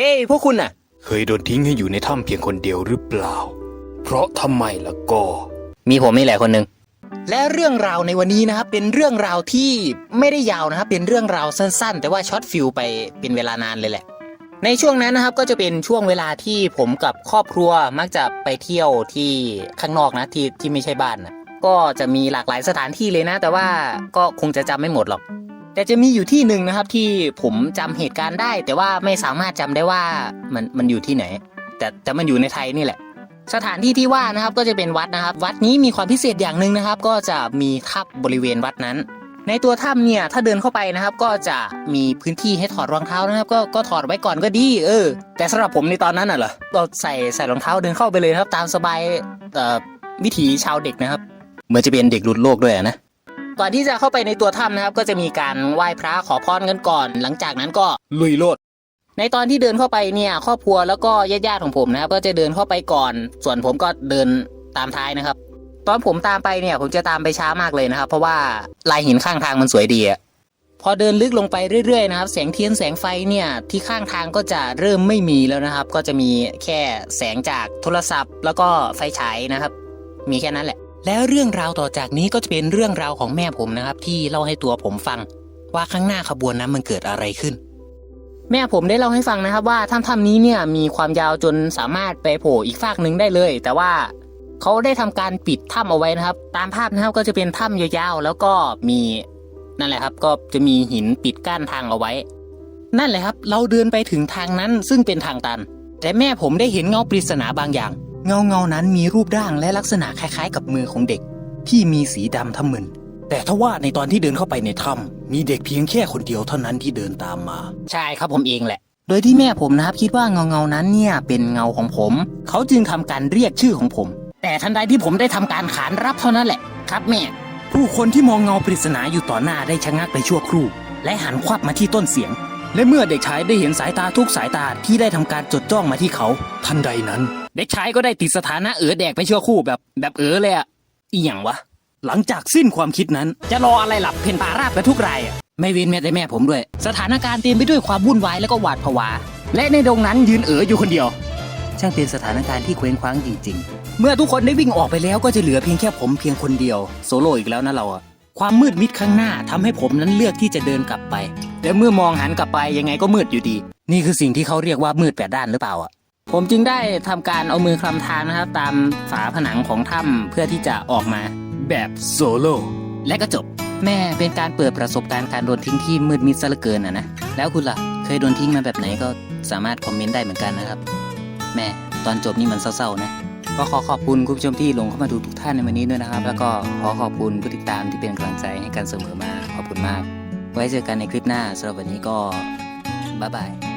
เฮ้ยพวกคุณน่ะ เคยโดนทิ้งให้อยู่ในถ้ำเพียงคนเดียวหรือเปล่า เพราะทำไมล่ะก็ มีผมนี่แหละคนหนึ่งและเรื่องราวในวันนี้นะครับเป็นเรื่องราวที่ไม่ได้ยาวนะครับเป็นเรื่องราวสั้นๆ แต่ว่าช็อตฟิลไปเป็นเวลานานเลยแหละ ในช่วงนั้นนะครับก็จะเป็นช่วงเวลาที่ผมกับครอบครัวมักจะไปเที่ยวที่ข้างนอกนะที่ที่ไม่ใช่บ้านนะก็จะมีหลากหลายสถานที่เลยนะ แต่ว่าก็คงจะจำไม่หมดหรอก แต่จะมีอยู่ที่หนึ่งนะครับที่ผมจำเหตุการณ์ได้ แต่ว่าไม่สามารถจำได้ว่ามันมันอยู่ที่ไหน แต่แต่มันอยู่ในไทยนี่แหละ สถานที่ที่ว่านะครับก็จะเป็นวัดนะครับ วัดนี้มีความพิเศษอย่างหนึ่งนะครับ ก็จะมีถ้ำบริเวณวัดนั้น ในตัวถ้ำเนี่ยถ้าเดินเข้าไปนะครับ ก็จะมีพื้นที่ให้ถอดรองเท้านะครับ ก็ก็ถอดไว้ก่อนก็ดี เออ แต่สำหรับผมในตอนนั้นน่ะเหรอเราใส่ใส่รองเท้าเดินเข้าไปเลยครับ ตามสบายวิถีชาวเด็กนะครับเหมือนจะเป็นเด็กหลุดโลกด้วยนะ ก่อนที่จะเข้าไปในตัวถ้ำนะครับ ก็จะมีการไหว้พระขอพรกันก่อน หลังจากนั้นก็ลุยโลดในตอนที่เดินเข้าไปเนี่ยครอบครัวแล้วก็ญาติๆของผมนะครับก็จะเดินเข้าไปก่อน ส่วนผมก็เดินตามท้ายนะครับ ตอนผมตามไปเนี่ยผมจะตามไปช้ามากเลยนะครับ เพราะว่าลายหินข้างทางมันสวยดีอะพอเดินลึกลงไปเรื่อยๆนะครับ แสงเทียนแสงไฟเนี่ยที่ข้างทางก็จะเริ่มไม่มีแล้วนะครับ ก็จะมีแค่แสงจากโทรศัพท์ แล้วก็ไฟฉายนะครับ มีแค่นั้นแหละ แล้วเรื่องราวต่อจากนี้ก็จะเป็นเรื่องราวของแม่ผมนะครับ ที่เล่าให้ตัวผมฟัง ว่าข้างหน้าขบวนนั้นมันเกิดอะไรขึ้น แม่ผมได้เล่าให้ฟังนะครับ ว่าถ้ำถ้ำนี้เนี่ยมีความยาวจนสามารถไปโผล่อีกฟากหนึ่งได้เลย แต่ว่าเขาได้ทำการปิดถ้ำเอาไว้นะครับ ตามภาพนะครับก็จะเป็นถ้ำยาวๆแล้วก็มีนั่นแหละครับ ก็จะมีหินปิดกั้นทางเอาไว้ นั่นแหละครับ เราเดินไปถึงทางนั้นซึ่งเป็นทางตัน แต่แม่ผมได้เห็นเงาปริศนาบางอย่าง เงาเงาๆนั้นมีรูปร่างและลักษณะคล้ายๆ กับมือของเด็ก ที่มีสีดำทำมึน แต่ถ้าว่าในตอนที่เดินเข้าไปในถ้ำมีเด็กเพียงแค่คนเดียวเท่านั้นที่เดินตามมา ใช่ครับผมเองแหละ โดยที่แม่ผมนะครับคิดว่าเงาเงาๆนั้นเนี่ยเป็นเงาของผม เขาจึงทำการเรียกชื่อของผม แต่ทันใดที่ผมได้ทำการขานรับเท่านั้นแหละ ครับแม่ ผู้คนที่มองเงาปริศนาอยู่ต่อหน้าได้ชะงักไปชั่วครู่ และหันควับมาที่ต้นเสียง และเมื่อเด็กชายได้เห็นสายตาทุกสายตาที่ได้ทำการจดจ้องมาที่เขา ทันใดนั้น เด็กชายก็ได้ติดสถานะเอ๋อแดกไปชั่วคู่แบบแบบเอ๋อเลยอะอีหยังวะ หลังจากสิ้นความคิดนั้น จะรออะไรหลับเพนปาราบกันทุกรายอะไม่เว้นแม้แต่แม่ผมด้วย สถานการณ์เต็มไปด้วยความวุ่นวายและก็หวาดผวา และในดงนั้นยืนเอ๋ออยู่คนเดียว ช่างเป็นสถานการณ์ที่เคว้งคว้างจริง ๆ เมื่อทุกคนได้วิ่งออกไปแล้วก็จะเหลือเพียงแค่ผมเพียงคนเดียวโซโล่อีกแล้วนะเราอะ ความมืดมิดข้างหน้าทำให้ผมนั้นเลือกที่จะเดินกลับไป แต่เมื่อมองหันกลับไปยังไงก็มืดอยู่ดี นี่คือสิ่งที่เขาเรียกว่ามืดแปดด้านหรือเปล่าอะผมจึงได้ทำการเอามือคลำทางนะครับตามฝาผนังของถ้ำเพื่อที่จะออกมาแบบโซโล่และก็จบ แม่เป็นการเปิดประสบการณ์การโดนทิ้งที่มืดมิดซะเหลือเกินอะนะแล้วคุณล่ะเคยโดนทิ้งมาแบบไหนก็สามารถคอมเมนต์ได้เหมือนกันนะครับ แม่ตอนจบนี่มันเศร้าๆนะ ก็ขอขอบคุณคุณผู้ชมที่ลงเข้ามาดูทุกท่านในวันนี้ด้วยนะครับ แล้วก็ขอขอบคุณผู้ติดตามที่เป็นกำลังใจให้กันเสมอมาขอบคุณมาก ไว้เจอกันในคลิปหน้าสำหรับวันนี้ก็บ๊ายบาย